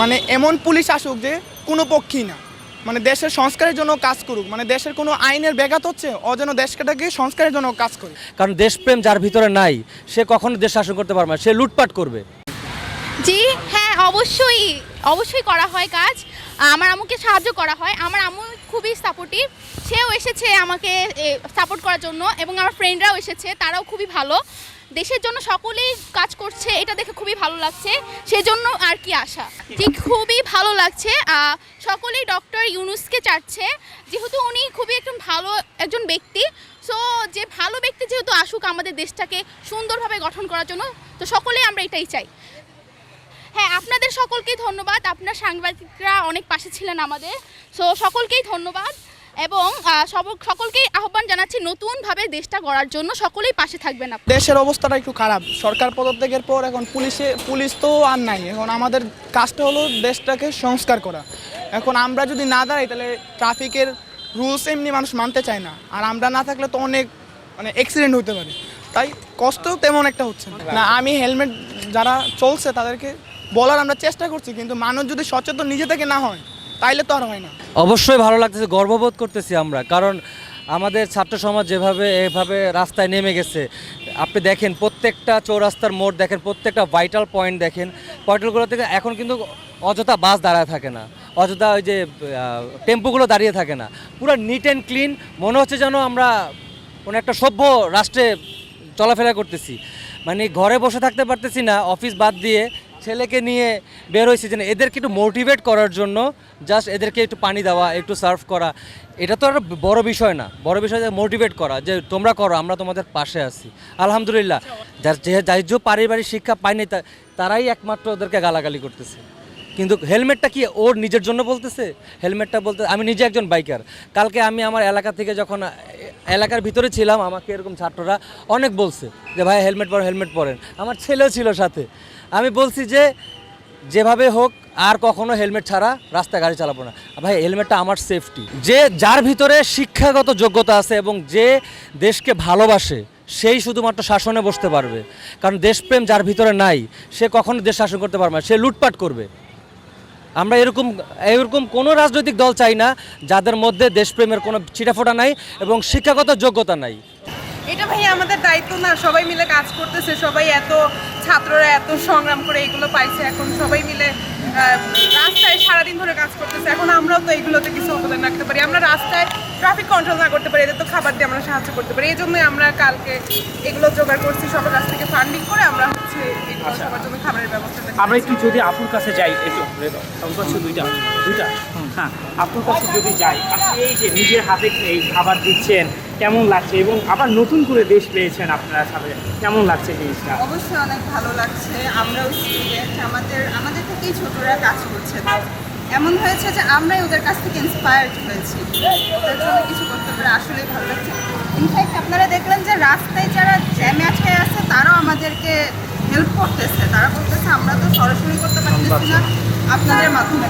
মানে এমন পুলিশ আসুক যে কোনো পক্ষই না। মানে দেশের সংস্কারের জন্য কাজ করুক। মানে দেশের কোনো আইনের ব্যাঘাত হচ্ছে ও যেন দেশটাকে সংস্কারের জন্য কাজ করে। কারণ দেশপ্রেম যার ভিতরে নাই সে কখনো দেশ শাসন করতে পারবে না সে লুটপাট করবে। জি হ্যাঁ অবশ্যই অবশ্যই করা হয় কাজ। আমার আম্মুকে সাহায্য করা হয়। আমার আম্মু খুবই সাপোর্টিভ সেও এসেছে আমাকে সাপোর্ট করার জন্য এবং আমার ফ্রেন্ডরাও এসেছে তারাও খুবই ভালো। দেশের জন্য সকলেই কাজ করছে। ভালো লাগছে, সেজন্য আর কি আশা। যে খুবই ভালো লাগছে সকলেই ডক্টর ইউনুসকে চাচ্ছে, যেহেতু উনি খুবই একজন ভালো একজন ব্যক্তি, সো যে ভালো ব্যক্তি যেহেতু আসুক আমাদের দেশটাকে সুন্দরভাবে গঠন করার জন্য, তো সকলেই আমরা এটাই চাই। হ্যাঁ আপনাদের সকলকেই ধন্যবাদ, আপনার সাংবাদিকরা অনেক পাশে ছিলেন আমাদের, সো সকলকেই ধন্যবাদ। এবং সকলকেই আহ্বান জানাচ্ছি নতুনভাবে দেশটা গড়ার জন্য। সকলেই পাশে থাকবেন দেশের অবস্থাটা একটু খারাপ। সরকার পদত্যাগের পর এখন পুলিশে, পুলিশ তো আর নাই। এখন আমাদের কাজটা হলো দেশটাকে সংস্কার করা। এখন আমরা যদি না দাঁড়াই, তাহলে ট্রাফিকের রুলস এমনি মানুষ মানতে চায় না। আর আমরা না থাকলে তো অনেক মানে অ্যাক্সিডেন্ট হতে পারে। তাই কষ্ট তেমন একটা হচ্ছে। না। আমি হেলমেট যারা চলছে, তাদেরকে বলার আমরা চেষ্টা করছি, কিন্তু মানুষ যদি সচেতন নিজে থেকে না হয় তাইলে তো আর হয় না। অবশ্যই ভালো লাগতেছে, গর্ববোধ করতেছি আমরা। কারণ আমাদের ছাত্র সমাজ যেভাবে, এভাবে রাস্তায় নেমে গেছে, আপনি দেখেন প্রত্যেকটা চৌরাস্তার মোড় দেখেন, প্রত্যেকটা ভাইটাল পয়েন্ট দেখেন পয়েন্টগুলো থেকে এখন কিন্তু অযথা বাস দাঁড়ায় থাকে না, অযথা ওই যে টেম্পোগুলো দাঁড়িয়ে থাকে না। পুরো নিট অ্যান্ড ক্লিন মনে হচ্ছে যেন আমরা কোনো একটা সভ্য রাষ্ট্রে চলাফেরা করতেছি। মানে ঘরে বসে থাকতে পারতেছি না অফিস বাদ দিয়ে ছেলেকে নিয়ে বের হয়েছি যে এদেরকে একটু মোটিভেট করার জন্য জাস্ট এদেরকে একটু পানি দেওয়া, একটু সার্ভ করা। এটা তো আর বড় বিষয় না। বড় বিষয় মোটিভেট করা, যে তোমরা করো, আমরা তোমাদের পাশে আছি। আলহামদুলিল্লাহ। যার যে যে পারিবারিক শিক্ষা পায়নি তারাই একমাত্র ওদেরকে গালাগালি করতেছে। কিন্তু হেলমেটটা কি ওর নিজের জন্য বলতেছে? হেলমেটটা বলতে, আমি নিজে একজন বাইকার কালকে আমি আমার এলাকা থেকে যখন, এলাকার ভিতরে ছিলাম, আমাকে এরকম ছাত্ররা অনেক বলছে যে, ভাই, হেলমেট পরেন হেলমেট পরেন। আমার ছেলেও ছিল সাথে। আমি বলছি যে, যেভাবে হোক, আর কখনো হেলমেট ছাড়া রাস্তায় গাড়ি চালাবো না। ভাই, হেলমেটটা আমার সেফটি যে যার ভিতরে শিক্ষাগত যোগ্যতা আছে এবং যে দেশকে ভালোবাসে, সেই শুধুমাত্র শাসনে বসতে পারবে। কারণ দেশপ্রেম যার ভিতরে নাই, সে কখনো দেশ শাসন করতে পারবে না, সে লুটপাট করবে। আমরা এরকম এরকম কোনো রাজনৈতিক দল চাই না, যাদের মধ্যে দেশপ্রেমের কোনো ছিটাফোটা নাই এবং শিক্ষাগত যোগ্যতা নাই। এটা ভাই আমাদের দায়িত্ব না, সবাই মিলে কাজ করতেছে, সবাই এত ছাত্ররা এত সংগ্রাম করে এগুলো পাইছে, এখন সবাই মিলে রাস্তায় সারাদিন ধরে কাজ করতেছে, এখন আমরাও তো এগুলোতে কিছু অবদান রাখতে পারি। আমরা রাস্তায় ট্রাফিক কন্ট্রোল না করতে পারি এদের তো খাবার দিয়ে আমরা সাহায্য করতে পারি। এই জন্যই আমরা কালকে এগুলো জোগাড় করছি সবার কাছ থেকে ফান্ডিং করে আমরা হচ্ছে এগুলো সবার জন্য খাবারের ব্যবস্থা আমরা একটু যদি আপুর কাছে যাই একটু আপুর কাছে দুইটা দুইটা হ্যাঁ আপুর কাছে যদি যাই আপনি এই যে নিজের হাতে এই খাবার দিচ্ছেন কেমন লাগছে? এবং আবার নতুন করে দেশ পেয়েছেন আপনারা সাথে কেমন লাগছে জিনিসটা? অবশ্যই অনেক ভালো লাগছে। আমরাও স্টুডেন্ট আমাদের আমাদের থেকেই ছোটরা কাজ করছে। এমন হয়েছে যে আমরাই ওদের কাছ থেকে ইন্সপায়ার্ড হয়েছি। ওদের জন্য কিছু করতে আসলেই ভালো লাগছে। ইনফ্যাক্ট আপনারা দেখলেন যে রাস্তায় যারা জ্যামে আটকে আছে, তারাও আমাদেরকে হেল্প করতেছে। তারা বলতেছে, আমরা তো সরাসরি করতে পারতেছি না। আপনাদের মাধ্যমে